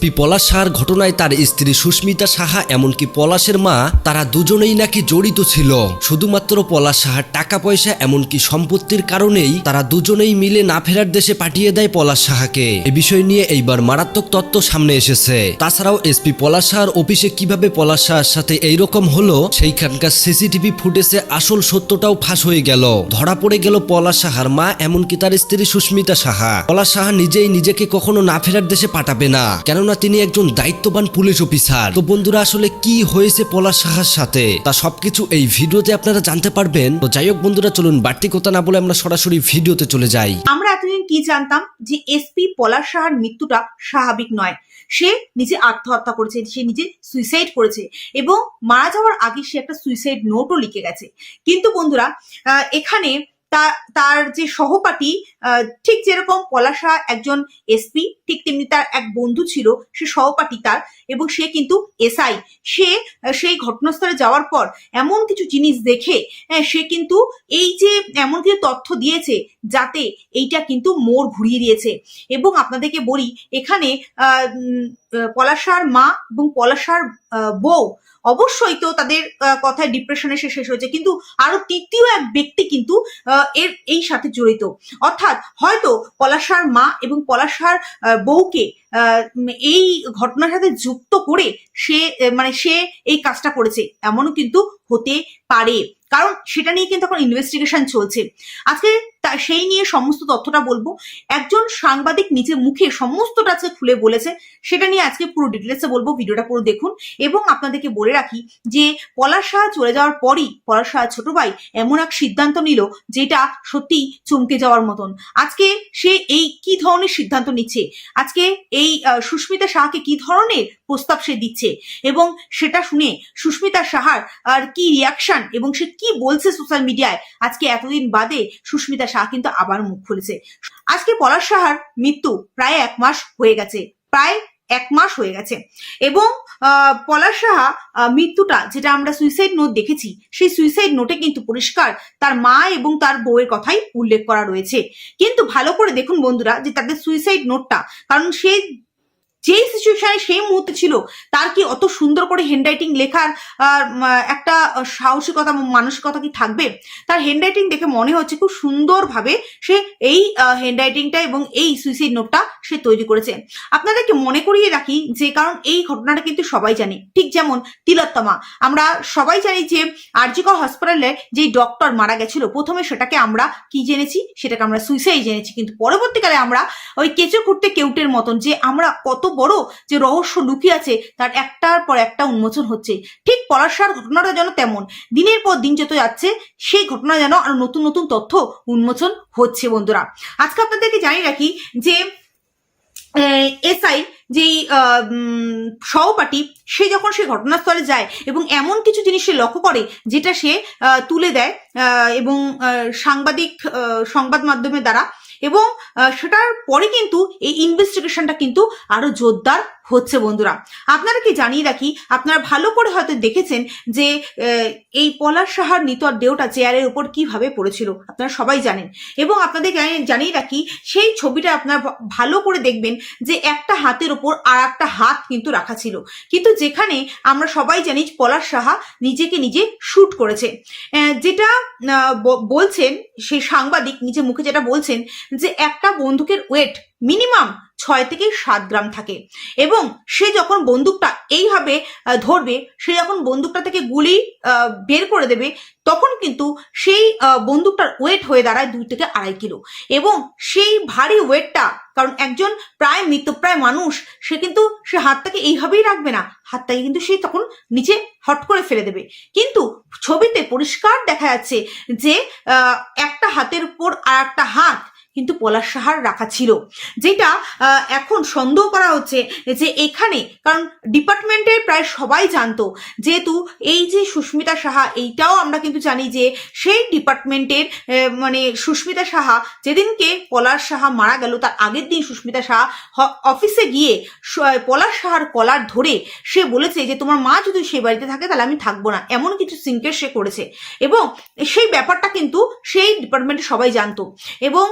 SP পলাশ সাহার ঘটনায় তার স্ত্রী সুস্মিতা সাহা এমনকি পলাশের মা, তারা দুজনেই নাকি জড়িত ছিল। শুধুমাত্র পলাশ সাহার টাকা পয়সা এমনকি সম্পত্তির কারণেই তারা দুজনেই মিলে না ফেরার দেশে পাঠিয়ে দেয় পলাশ সাহাকে। এ বিষয় নিয়ে এইবার মারাত্মক তত্ত্ব সামনে এসেছে। তাছাড়াও এসপি পলাশ সাহার অফিসে কীভাবে পলাশ সাহার সাথে এইরকম হলো, সেইখানকার সিসিটিভি ফুটেজে আসল সত্যটাও ফাঁস হয়ে গেল। ধরা পড়ে গেল পলাশ সাহার মা, এমনকি তার স্ত্রী সুস্মিতা সাহা। পলাশ সাহা নিজেই নিজেকে কখনো না ফেরার দেশে পাঠাবে না। কেননা তিনি একজন দায়িত্ববান পুলিশ অফিসার। তো বন্ধুরা, আসলে কি হয়েছে পলাশ সাহার সাথে? তা সবকিছু এই ভিডিওতে আপনারা জানতে পারবেন। তো যাই হোক বন্ধুরা, চলুন বাড়তি কথা না বলে আমরা সরাসরি ভিডিওতে চলে যাই। আমরা এতদিন কি জানতাম যে এসপি পলাশ সাহার মৃত্যুটা স্বাভাবিক নয়। সে নিজে আত্মহত্যা করেছে, সে নিজে সুইসাইড করেছে এবং মারা যাওয়ার আগে সে একটা সুইসাইড নোটও লিখে গেছে। কিন্তু বন্ধুরা এখানে তার যে সহপাঠী ঠিক যেরকম পলাশা একজন এসপি ঠিক তেমনি তার এক বন্ধু ছিল সে সহপাঠী তার এবং সে কিন্তু এসআই। সে সেই ঘটনাস্থলে যাওয়ার পর এমন কিছু জিনিস দেখে হ্যাঁ, সে কিন্তু এই যে এমন কিছু তথ্য দিয়েছে যাতে এইটা কিন্তু মোড় ঘুরিয়ে দিয়েছে। এবং আপনাদেরকে বলি এখানে পলাশার মা এবং পলাশার বউ। অবশ্যই তো তাদের কথায় ডিপ্রেশনে সে শেষ হয়েছে। কিন্তু আরও তৃতীয় এক ব্যক্তি কিন্তু এর, এই সাথে জড়িত। অর্থাৎ হয়তো পলাশার মা এবং পলাশার বউকে এই ঘটনার সাথে যুক্ত করে সে মানে সে এই কাজটা করেছে। এমনও কিন্তু হতে পারে। কারণ সেটা নিয়ে কিন্তু এখন ইনভেস্টিগেশন চলছে। আজকে তা সেই নিয়ে সমস্ত তথ্যটা বলব। একজন সাংবাদিক নিজের মুখে সমস্তটা আজকে খুলে বলেছে, সেটা নিয়ে আজকে পুরো ডিটেলসে বলব, ভিডিওটা পুরো দেখুন। এবং আপনাদেরকে বলে রাখি যে, পলাশ সাহা চলে যাওয়ার পরই পলাশ সাহা ছোট ভাই এমন এক সিদ্ধান্ত নিল যেটা সত্যি চমকে যাওয়ার মতন। আজকে সে এই কি ধরনের সিদ্ধান্ত নিচ্ছে? আজকে এই সুস্মিতা সাহাকে কি ধরনের প্রস্তাব সে দিচ্ছে? এবং সেটা শুনে সুস্মিতা সাহার আর কি রিয়াকশন এবং সে কি বলছে সোশ্যাল মিডিয়ায় আজকে এতদিন বাদে সুস্মিতা সাহা কিন্তু আবার মুখ খুলেছে। আজকে পলাশ সাহার মৃত্যু প্রায় এক মাস হয়ে গেছে, প্রায় এক মাস হয়ে গেছে। এবং পলাশ সাহা মৃত্যুটা যেটা আমরা সুইসাইড নোট দেখেছি, সেই সুইসাইড নোটে কিন্তু পরিষ্কার তার মা এবং তার বউয়ের কথাই উল্লেখ করা রয়েছে। কিন্তু ভালো করে দেখুন বন্ধুরা যে তাদের সুইসাইড নোটটা কারণ সে যেই সিচুয়েশনে সেই মুহূর্তে ছিল, তার কি অত সুন্দর করে হ্যান্ডরাইটিং লেখার একটা সাহসিকতা, মানসিকতা কি থাকবে? তার হ্যান্ডরাইটিং দেখে মনে হচ্ছে খুব সুন্দরভাবে সে এই হ্যান্ডরাইটিংটা এবং এই সুইসাইড নোটটা সে তৈরি করেছে। আপনাদেরকে মনে করিয়ে রাখি যে, কারণ এই ঘটনাটা কিন্তু সবাই জানে। ঠিক যেমন তিলোত্তমা। আমরা সবাই জানি যে, আরজিকর হসপিটালে যেই ডক্টর মারা গেছিল, প্রথমে সেটাকে আমরা কি জেনেছি? সেটাকে আমরা সুইসাইড জেনেছি। কিন্তু পরবর্তীকালে আমরা ওই কেঁচো করতে কেউটের মতন যে, আমরা কত বড় যে রহস্য লুকিয়ে আছে তার একটার পর একটা উন্মোচন হচ্ছে। ঠিক পলাশার ঘটনাটা যেন তেমন। দিনের পর দিন যত যাচ্ছে, সেই ঘটনা যেন আরও নতুন নতুন তথ্য উন্মোচন হচ্ছে বন্ধুরা। আজকে আপনাদেরকে জানিয়ে রাখি যে এসআই যেই সহপাঠী, সে যখন সে ঘটনাস্থলে যায় এবং এমন কিছু জিনিস সে লক্ষ্য করে, যেটা সে তুলে দেয় এবং সাংবাদিক সংবাদ মাধ্যমের দ্বারা এবং সেটার পরে কিন্তু এই ইনভেস্টিগেশনটা কিন্তু আরও জোরদার হচ্ছে বন্ধুরা। আপনারা কি জানিয়ে রাখি, আপনারা ভালো করে হয়তো দেখেছেন যে এই পলাশ সাহার নিতর দেহটা চেয়ারের উপর কীভাবে পড়েছিল, আপনারা সবাই জানেন। এবং আপনাদের জানিয়ে রাখি, সেই ছবিটা আপনারা ভালো করে দেখবেন যে একটা হাতের ওপর আর একটা হাত কিন্তু রাখা ছিল। কিন্তু যেখানে আমরা সবাই জানি পলাশ সাহা নিজেকে নিজে শুট করেছে। যেটা বলছেন, সেই সাংবাদিক নিজে মুখে যেটা বলছেন যে একটা বন্দুকের ওয়েট মিনিমাম ছয় থেকে সাত গ্রাম থাকে। এবং সে যখন বন্দুকটা এইভাবে ধরবে, সে যখন বন্দুকটা থেকে গুলি বের করে দেবে, তখন কিন্তু সেই বন্দুকটার ওয়েট হয়ে দাঁড়ায় দুই থেকে আড়াই কিলো। এবং সেই ভারী ওয়েটটা কারণ একজন প্রায় মৃতপ্রায় মানুষ, সে কিন্তু সে হাতটাকে এইভাবেই রাখবে না। হাতটাকে কিন্তু সে তখন নিচে হট করে ফেলে দেবে। কিন্তু ছবিতে পরিষ্কার দেখা যাচ্ছে যে একটা হাতের উপর আর একটা হাত কিন্তু পলাশ সাহার রাখা ছিল। যেটা এখন সন্দেহ করা হচ্ছে যে এখানে, কারণ ডিপার্টমেন্টের প্রায় সবাই জানতো যেহেতু এই যে সুস্মিতা সাহা, এইটাও আমরা কিন্তু জানি যে সেই ডিপার্টমেন্টের মানে সুস্মিতা সাহা যেদিনকে পলাশ সাহা মারা গেল, তার আগের দিন সুস্মিতা সাহা অফিসে গিয়ে পলাশ সাহার কলার ধরে সে বলেছে যে, তোমার মা যদি সেই বাড়িতে থাকে, তাহলে আমি থাকব না। এমন কিছু সিনকেস সে করেছে। এবং সেই ব্যাপারটা কিন্তু সেই ডিপার্টমেন্টে সবাই জানতো। এবং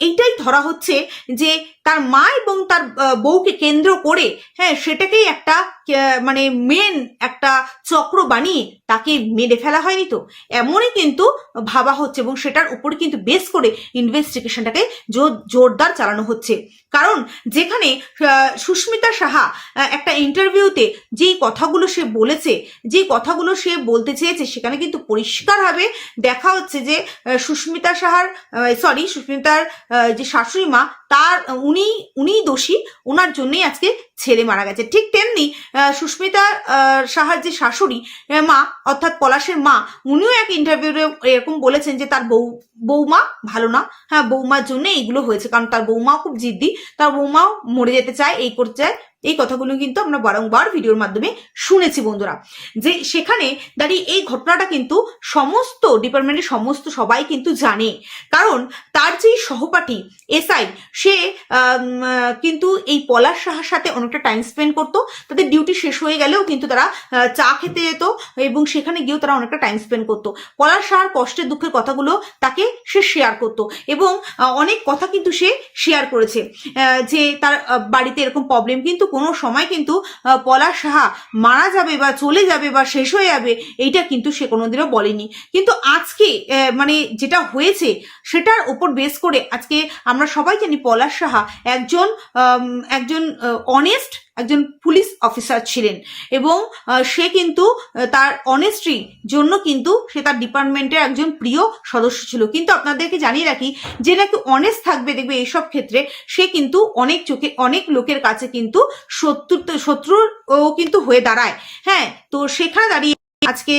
এইটাই ধরা হচ্ছে যে তার মা এবং তার বউকে কেন্দ্র করে হ্যাঁ সেটাকেই একটা মানে মেন একটা চক্র বানিয়ে তাকে মেরে ফেলা হয়নি তো। এমনই কিন্তু ভাবা হচ্ছে এবং সেটার উপর কিন্তু বেস করে ইনভেস্টিগেশনটাকে জোর- জোরদার চালানো হচ্ছে। কারণ যেখানে সুস্মিতা সাহা একটা ইন্টারভিউতে যেই কথাগুলো সে বলেছে যে কথাগুলো সে বলতে চেয়েছে, সেখানে কিন্তু পরিষ্কারভাবে দেখা হচ্ছে যে সুস্মিতা সাহার সরি সুস্মিতার যে শাশুড়ি মা তার, উনি, উনিই দোষী ওনার জন্যই আজকে ছেলে মারা গেছে। ঠিক তেমনি সুস্মিতা সাহার যে শাশুড়ি মা, অর্থাৎ পলাশের মা, উনিও এক ইন্টারভিউ এরকম বলেছেন যে তার বউ বৌমা ভালো না। হ্যাঁ বৌমার জন্য এইগুলো হয়েছে, কারণ তার বৌমাও খুব জিদ্দি, তার বৌমাও মরে যেতে চায়, এই করতে চায় এই কথাগুলো কিন্তু আমরা বারংবার ভিডিওর মাধ্যমে শুনেছি বন্ধুরা। যে সেখানে দাঁড়িয়ে এই ঘটনাটা কিন্তু সমস্ত ডিপার্টমেন্টের সমস্ত সবাই কিন্তু জানে। কারণ তার যেই সহপাঠী, এসআই, সে কিন্তু এই পলাশ সাহার সাথে অনেকটা টাইম স্পেন্ড করতো। তাদের ডিউটি শেষ হয়ে গেলেও কিন্তু তারা চা খেতে যেত এবং সেখানে গিয়েও তারা অনেকটা টাইম স্পেন্ড করতো। পলাশ সাহার কষ্টের দুঃখের কথাগুলো তাকে সে শেয়ার করতো এবং অনেক কথা কিন্তু সে শেয়ার করেছে। যে তার বাড়িতে এরকম প্রবলেম কিন্তু কোনো সময় কিন্তু পলা পলাশ সাহা মারা যাবে বা চলে যাবে বা শেষ হয়ে যাবে, এইটা কিন্তু সে কোনোদিনও বলেনি। কিন্তু আজকে মানে যেটা হয়েছে, সেটার উপর বেস করে আজকে আমরা সবাই জানি পলাশ সাহা একজন একজন অনেস্ট একজন পুলিশ অফিসার ছিলেন। এবং সে কিন্তু তার অনেস্ট্রি জন্য কিন্তু সে তার ডিপার্টমেন্টের একজন প্রিয় সদস্য ছিল। কিন্তু আপনাদেরকে জানিয়ে রাখি, যে নাকি অনেস্ট থাকবে, দেখবে এইসব ক্ষেত্রে, সে কিন্তু অনেক চোখে, অনেক লোকের কাছে কিন্তু শত্রু শত্রুর ও কিন্তু হয়ে দাঁড়ায়। হ্যাঁ তো সেখানে দাঁড়িয়ে আজকে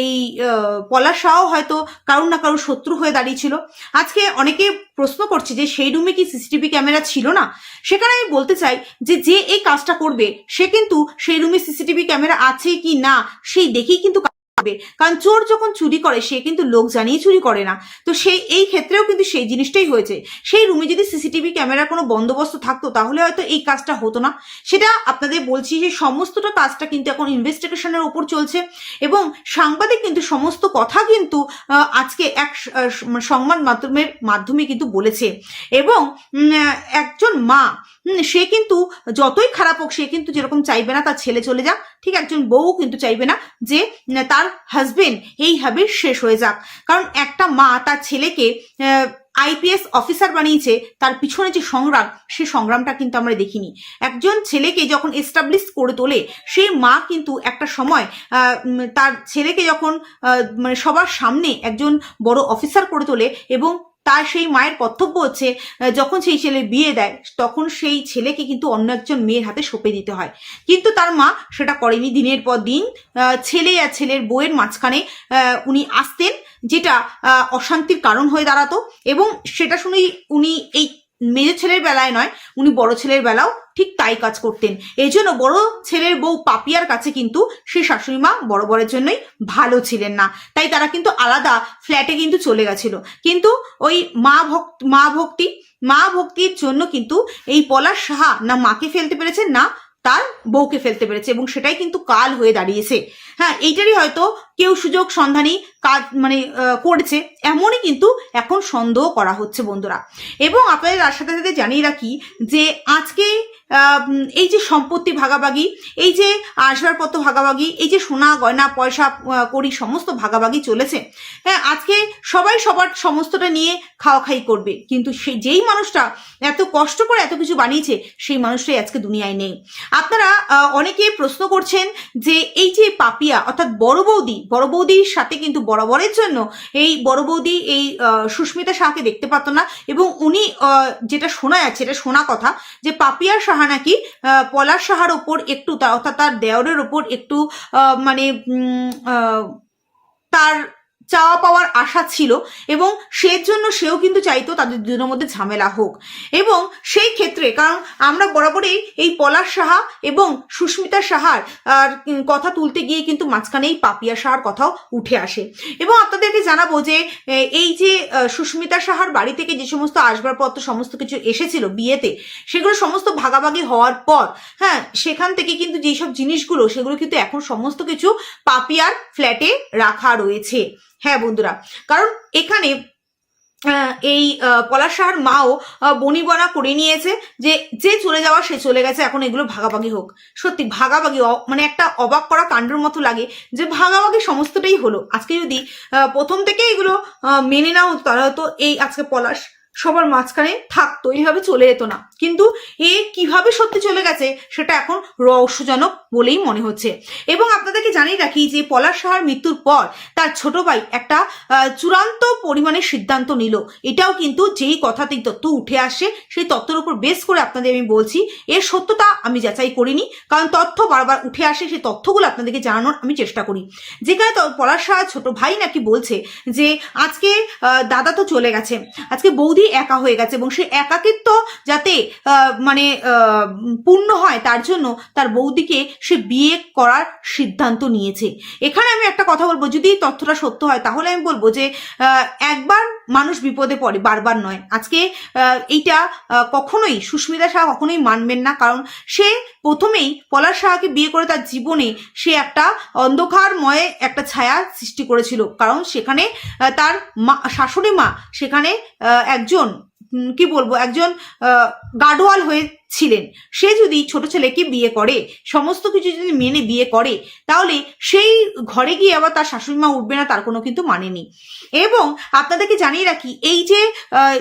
এই পলাশাও হয়তো কারুর না কারুর শত্রু হয়ে দাঁড়িয়েছিল। আজকে অনেকে প্রশ্ন করছে যে সেই রুমে কি সিসিটিভি ক্যামেরা ছিল না? সেখানে আমি বলতে চাই যে যে এই কাজটা করবে, সে কিন্তু সেই রুমে সিসিটিভি ক্যামেরা আছে কি না, সেই দেখেই কিন্তু করবে। কারণ চোর যখন চুরি করে, সে কিন্তু লোক জানিয়ে চুরি করে না। তো সেই এই ক্ষেত্রেও কিন্তু সেই জিনিসটাই হয়েছে। সেই রুমে যদি সিসিটিভি ক্যামেরার কোনো বন্দোবস্ত থাকতো, তাহলে হয়তো এই কাজটা হতো না। সেটা আপনাদের বলছি যে সমস্তটা কাজটা কিন্তু এখন ইনভেস্টিগেশনের উপর চলছে। এবং সাংবাদিক কিন্তু সমস্ত কথা কিন্তু আজকে এক স- সংবাদ মাধ্যমের মাধ্যমে কিন্তু বলেছে। এবং একজন মা সে কিন্তু যতই খারাপ হোক, সে কিন্তু যেরকম চাইবে না তার ছেলে চলে যাক। ঠিক একজন বউ কিন্তু চাইবে না যে তার হাজবেন্ড এইভাবে শেষ হয়ে যাক। কারণ একটা মা তার ছেলেকে আইপিএস অফিসার বানিয়েছে, তার পিছনে যে সংগ্রাম, সে সংগ্রামটা কিন্তু আমরা দেখিনি। একজন ছেলেকে যখন এস্টাবলিশ করে তোলে সেই মা কিন্তু একটা সময় তার ছেলেকে যখন মানে সবার সামনে একজন বড় অফিসার করে তোলে এবং তার সেই মায়ের কর্তব্য হচ্ছে যখন সেই ছেলে বিয়ে দেয়, তখন সেই ছেলেকে কিন্তু অন্য একজন মেয়ের হাতে সঁপে দিতে হয়। কিন্তু তার মা সেটা করেনি দিনের পর দিন। ছেলে আর ছেলের বউয়ের মাঝখানে উনি আসতেন, যেটা অশান্তির কারণ হয়ে দাঁড়াতো এবং সেটা শুনেই উনি এই মেজর ছেলের বেলায় নয়, উনি বড় ছেলের বেলাও ঠিক তাই কাজ করতেন। এই জন্য বড় ছেলের বউ পাপিয়ার কাছে কিন্তু সেই শাশুড়ি মা বড় বড়ের জন্যই ভালো ছিলেন না। তাই তারা কিন্তু আলাদা ফ্ল্যাটে কিন্তু চলে গেছিল। কিন্তু ওই মা ভক্ত, মা ভক্তি, মা ভক্তির জন্য কিন্তু এই পলাশ সাহা না মাকে ফেলতে পেরেছে, না তার বউকে ফেলতে পেরেছে এবং সেটাই কিন্তু কাল হয়ে দাঁড়িয়েছে। হ্যাঁ এইটারই হয়তো কেউ সুযোগ সন্ধানী কাজ মানে করেছে, এমনই কিন্তু এখন সন্দেহ করা হচ্ছে বন্ধুরা। এবং আপনাদের তার সাথে সাথে জানিয়ে রাখি যে আজকে এই যে সম্পত্তি ভাগাভাগি, এই যে আসবাবপত্র ভাগাভাগি, এই যে সোনা, গয়না, পয়সা করি সমস্ত ভাগাভাগি চলেছে হ্যাঁ আজকে সবাই সবার সমস্তটা নিয়ে খাওয়া খাই করবে। কিন্তু সেই যেই মানুষটা এত কষ্ট করে এত কিছু বানিয়েছে, সেই মানুষটাই আজকে দুনিয়ায় নেই। আপনারা অনেকে প্রশ্ন করছেন যে এই যে পাপিয়া, অর্থাৎ বড় বৌদি বড় বৌদির সাথে কিন্তু বরাবরের জন্য এই বড় বৌদি, এই সুস্মিতা শাহকে দেখতে পাত না এবং উনি যেটা শোনা যাচ্ছে, এটা শোনা কথা যে পাপিয়া সাহা নাকি পলার পলাশ সাহার ওপর একটু অর্থাৎ তার দেওরের ওপর একটু মানে তার চাওয়া পাওয়ার আশা ছিল এবং সেজন্য সেও কিন্তু চাইতো তাদের দুজনের মধ্যে ঝামেলা হোক। এবং সেই ক্ষেত্রে কারণ আমরা বরাবরই এই পলাশ সাহা এবং সুস্মিতা সাহার আর, কথা তুলতে গিয়ে কিন্তু মাঝখানে এই পাপিয়া সাহার কথাও উঠে আসে। এবং আপনাদেরকে জানাব যে এই যে সুস্মিতা সাহার বাড়ি থেকে যে সমস্ত আসবাবপত্র সমস্ত কিছু এসেছিল বিয়েতে সেগুলো সমস্ত ভাগাভাগি হওয়ার পর হ্যাঁ সেখান থেকে কিন্তু যেসব জিনিসগুলো সেগুলো কিন্তু এখন সমস্ত কিছু পাপিয়ার ফ্ল্যাটে রাখা রয়েছে। হ্যাঁ বন্ধুরা। কারণ এখানে এই আহ, পলাশ সাহার মাও বনিবনা করে নিয়েছে যে যে চলে যাওয়া সে চলে গেছে এখন এগুলো ভাগাভাগি হোক। সত্যি ভাগাভাগি মানে একটা অবাক করা কাণ্ডের মতো লাগে যে ভাগাভাগি সমস্তটাই হলো। আজকে যদি প্রথম থেকে এগুলো মেনে নেওয়া হতো তাহলে হয়তো এই আজকে পলাশ সবার মাঝখানে থাকতো, এইভাবে চলে যেত না। কিন্তু এ কীভাবে সত্যি চলে গেছে, সেটা এখন রহস্যজনক বলেই মনে হচ্ছে। এবং আপনাদেরকে জানিয়ে রাখি যে পলাশ সাহার মৃত্যুর পর তার ছোট ভাই একটা চূড়ান্ত পরিমাণে সিদ্ধান্ত নিল। এটাও কিন্তু যেই কথাতেই তথ্য উঠে আসে, সেই তথ্যের উপর বেস করে আপনাদের আমি বলছি এর সত্যতা আমি যাচাই করিনি, কারণ তথ্য বারবার উঠে আসে, সেই তথ্যগুলো আপনাদেরকে জানানোর আমি চেষ্টা করি। যেখানে পলাশ সাহা ছোট ভাই নাকি বলছে যে, আজকে দাদা তো চলে গেছে, আজকে বৌদি একা হয়ে গেছে এবং সেই একাকিত্ব যাতে মানে পূর্ণ হয় তার জন্য তার বৌদিকে সে বিয়ে করার সিদ্ধান্ত নিয়েছে। এখানে আমি একটা কথা বলব যদি তথ্যটা সত্য হয় তাহলে আমি বলব যে একবার মানুষ বিপদে পড়ে বারবার নয়। আজকে এইটা কখনোই সুস্মিতা শাহ কখনোই মানবেন না কারণ সে প্রথমেই পলাশ শাহকে বিয়ে করে তার জীবনে সে একটা অন্ধকারময় একটা ছায়া সৃষ্টি করেছিল। কারণ সেখানে তার মা শাশুড়ি মা সেখানে আহ, একজন উম, কি বলব একজন আহ, গার্ডওয়াল হয়ে ছিলেন। সে যদি ছোট ছেলেকে বিয়ে করে, সমস্ত কিছু যদি মেনে বিয়ে করে, তাহলে সেই ঘরে গিয়ে আবার তার শাশুড়ি মা উঠবে না, তার কোনো কিন্তু মানে নেই। এবং আপনাদেরকে জানিয়ে রাখি, এই যে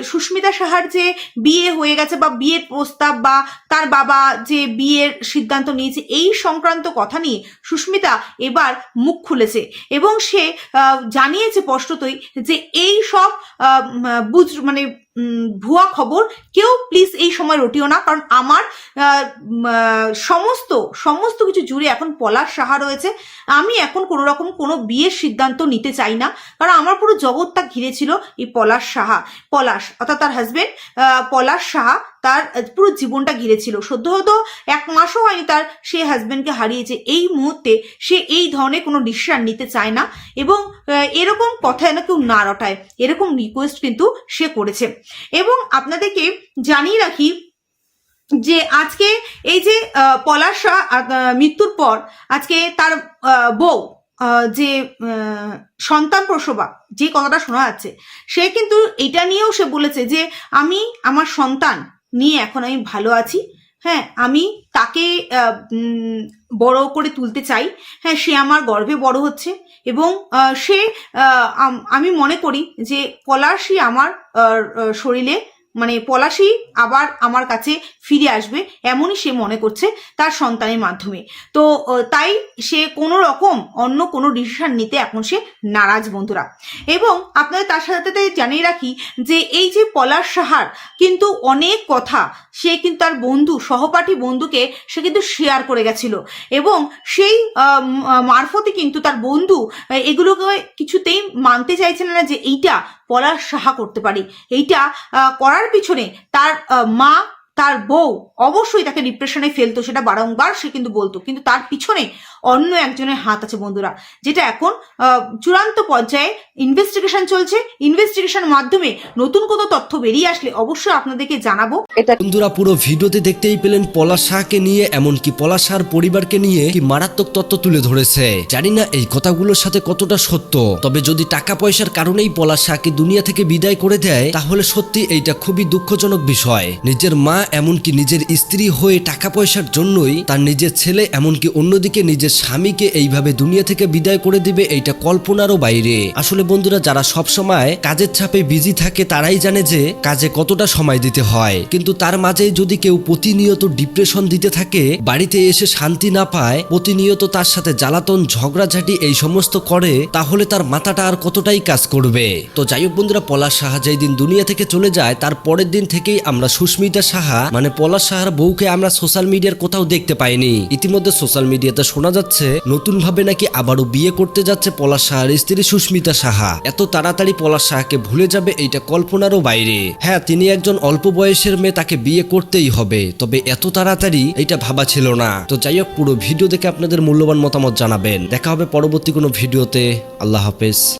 সুস্মিতা সাহার যে বিয়ে হয়ে গেছে বা বিয়ের প্রস্তাব বা তার বাবা যে বিয়ের সিদ্ধান্ত নিয়েছে, এই সংক্রান্ত কথা নিয়ে সুস্মিতা এবার মুখ খুলেছে। এবং সে জানিয়েছে স্পষ্টতই যে এই সব বুঝ মানে ভুয়া খবর কেউ প্লিজ এই সময় রটিও না, কারণ আমার সমস্ত সমস্ত কিছু জুড়ে এখন পলাশ সাহা রয়েছে। আমি এখন কোনো রকম কোনো বিয়ের সিদ্ধান্ত নিতে চাই না, কারণ আমার পুরো জগৎটা ঘিরে ছিল এই পলাশ সাহা, পলাশ, অর্থাৎ তার হাজবেন্ড পলাশ সাহা, তার পুরো জীবনটা ঘিরে ছিল। সদ্য হয়তো এক মাসও হয়নি তার সে হাজবেন্ডকে হারিয়েছে। এই মুহূর্তে সে এই ধরনের কোনো ডিসিশন নিতে চায় না এবং এরকম কথা যেন কেউ না রটায়, এরকম রিকোয়েস্ট কিন্তু সে করেছে। এবং আপনাদেরকে জানিয়ে রাখি যে আজকে এই যে পলাশ মৃত্যুর পর আজকে তার বউ যে সন্তান প্রসবা, যে কথাটা শোনা যাচ্ছে, সে কিন্তু এটা নিয়েও সে বলেছে যে, আমি আমার সন্তান নিয়ে এখন আমি ভালো আছি হ্যাঁ আমি তাকে বড় করে তুলতে চাই হ্যাঁ সে আমার গর্ভে বড় হচ্ছে এবং সে আম- মনে করি যে পলাশই আমার শরীরে মানে পলাশি আবার আমার কাছে ফিরে আসবে, এমনই সে মনে করছে তার সন্তানের মাধ্যমে। তো তাই সে কোনো রকম অন্য কোনো ডিসিশন নিতে এখন সে নারাজ, বন্ধুরা। এবং আপনাদের তার সাথে জানিয়ে রাখি যে, এই যে পলাশ সাহার কিন্তু অনেক কথা সে কিন্তু তার বন্ধু, সহপাঠী বন্ধুকে সে কিন্তু শেয়ার করে গেছিল। এবং সেই মারফতে কিন্তু তার বন্ধু এগুলোকে কিছুতেই মানতে চাইছেন না যে এইটা পলাশ সাহা করতে পারে। এইটা করার পিছনে তার মা তার বউ অবশ্যই তাকে ডিপ্রেশনে ফেলতো সেটা বারংবার সে কিন্তু বলতো। কিন্তু তার পিছনে অন্য একজনের হাত আছে বন্ধুরা যেটা এখন আহ, চূড়ান্ত পর্যায়ে ইনভেস্টিগেশন চলছে। ইনভেস্টিগেশনের মাধ্যমে নতুন কোনো তথ্য বেরিয়ে আসলে অবশ্যই আপনাদেরকে জানাব। এটা বন্ধুরা পুরো ভিডিওতে দেখতেই পেলেন পলাশ শাহকে নিয়ে এমনকি পলাশ শাহর পরিবারকে নিয়ে কি মারাত্মক তত্ত্ব তুলে ধরেছে। জানি না এই কথাগুলোর সাথে কতটা সত্য তবে যদি টাকা পয়সার কারণেই পলাশ শাহকে দুনিয়া থেকে বিদায় করে দেয় তাহলে সত্যি এইটা খুবই দুঃখজনক বিষয়। নিজের মা এমনকি নিজের স্ত্রী হয়ে টাকা পয়সার জন্যই তার নিজের ছেলে এমনকি অন্যদিকে নিজের স্বামীকে এইভাবে দুনিয়া থেকে বিদায় করে দিবে এইটা কল্পনারও বাইরে। আসলে বন্ধুরা, যারা সব সময় কাজের চাপে বিজি থাকে তারাই জানে যে কাজে কতটা সময় দিতে হয়। কিন্তু তার মাঝে যদি কেউ প্রতিনিয়ত ডিপ্রেশন দিতে থাকে, বাড়িতে এসে শান্তি না পায়, প্রতিনিয়ত তার সাথে জ্বালাতন, ঝগড়াঝাটি এই সমস্ত করে, তাহলে তার মাথাটা আর কতটাই কাজ করবে? তো যাই হোক বন্ধুরা, পলাশ সাহা যেই দিন দুনিয়া থেকে চলে যায়, তার পরের দিন থেকেই আমরা সুস্মিতা সাহা মানে পলাশ সাহার বউকে আমরা সোশ্যাল মিডিয়ার কোথাও দেখতে পাইনি। ইতিমধ্যে সোশ্যাল মিডিয়াতে শোনা যাচ্ছে নতুন ভাবে নাকি আবারও বিয়ে করতে যাচ্ছে পলাশ সাহার স্ত্রী সুস্মিতা সাহা। এত তাড়াতাড়ি পলাশ সাহাকে ভুলে যাবে এইটা কল্পনারও বাইরে। হ্যাঁ তিনি একজন অল্প বয়সের মেয়ে, তাকে বিয়ে করতেই হবে। তবে এত তাড়াতাড়ি এটা ভাবা ছিল না। তো যাই হোক, পুরো ভিডিও দেখে আপনাদের মূল্যবান মতামত জানাবেন। দেখা হবে পরবর্তী কোনো ভিডিওতে। আল্লাহ হাফেজ।